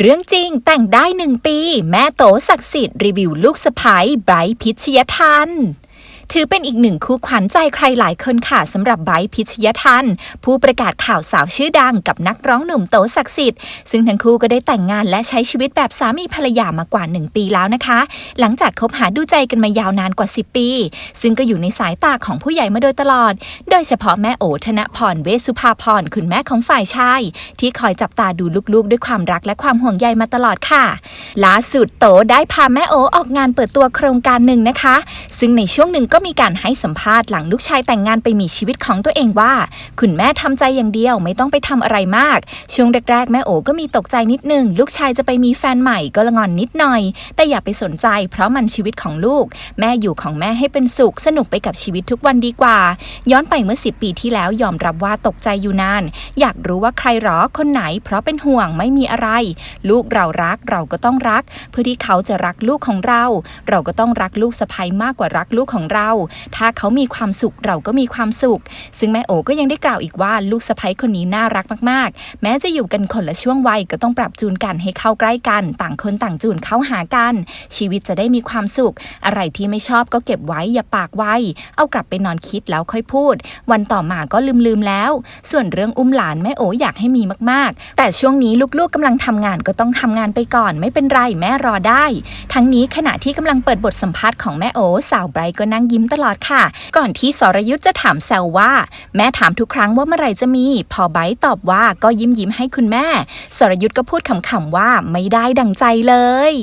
เรื่องจริงแต่งได้หนึ่งปี แม่โตศักดิ์สิทธิ์รีวิวลูกสะพ้ายไบรท์พิชยทัน ถือเป็นอีกหนึ่งคู่ขวัญใจใครหลายคนค่ะสำหรับไบพิชยทันผู้ประกาศข่าวสาวชื่อดังกับนักร้องหนุ่มโตศักดิ์สิทธิ์ซึ่งทั้งคู่ก็ได้แต่งงานและใช้ชีวิตแบบสามีภรรยามากว่า 1 ปีแล้วนะคะ หลังจากคบหาดูใจกันมายาวนานกว่า 10 ปี ซึ่งก็อยู่ในสายตาของผู้ใหญ่มาโดยตลอด โดยเฉพาะแม่โอธนพรเวสุภาพรคุณแม่ของฝ่ายชายที่คอยจับตาดูลูกๆ ด้วยความรักและความห่วงใยมาตลอดค่ะล่าสุดโตได้พาแม่โอออกงานเปิดตัวโครงการหนึ่งนะคะ ซึ่งในช่วงหนึ่งก็็มีการให้สัมภาษณ์หลังลูกชายแต่งงานไปมีชีวิตของตัวเองว่า คุณแม่ทำใจอย่างเดียวไม่ต้องไปทำอะไรมาก ช่วงแรกๆ แม่โอก็มีตกใจนิดนึง ลูกชายจะไปมีแฟนใหม่ก็ละงอนนิดหน่อย แต่อย่าไปสนใจ เพราะมันชีวิตของลูก แม่อยู่ของแม่ให้เป็นสุขสนุกไปกับชีวิตทุกวันดีกว่า ย้อนไปเมื่อ 10 ปีที่แล้วยอมรับว่าตกใจอยู่นาน อยากรู้ว่าใครหรอคนไหน เพราะเป็นห่วงไม่มีอะไร ลูกเรารักเราก็ต้องรัก เพื่อที่เขาจะรักลูกของเรา เราก็ต้องรักลูกสะใภ้มากกว่ารักลูกของเราถ้าเขามีความสุขเราก็มีความสุข ซึ่งแม่โอก็ยังได้กล่าวอีกว่าลูกสะใภ้คนนี้น่ารักมากๆ แม้จะอยู่กันคนละช่วงวัยก็ต้องปรับจูนกันให้เข้าใกล้กัน ต่างคนต่างจูนเข้าหากัน ชีวิตจะได้มีความสุข อะไรที่ไม่ชอบก็เก็บไว้อย่าปากไว้ เอากลับไปนอนคิดแล้วค่อยพูด วันต่อมาก็ลืมๆแล้ว ส่วนเรื่องอุ้มหลานแม่โออยากให้มีมากๆ แต่ช่วงนี้ลูกๆกำลังทำงานก็ต้องทำงานไปก่อนไม่เป็นไรแม่รอได้ ทั้งนี้ขณะที่กำลังเปิดบทสัมภาษณ์ของแม่โอสาวไบรท์ก็นั่งยิ้มตลอดค่ะ ก่อนที่สรยุทธ์จะถามแซวว่า แม่ถามทุกครั้งว่าเมื่อไหร่จะมี พอไบต์ตอบว่าก็ยิ้มยิ้มให้คุณแม่ สรยุทธ์ก็พูดขำๆว่าไม่ได้ดังใจเลย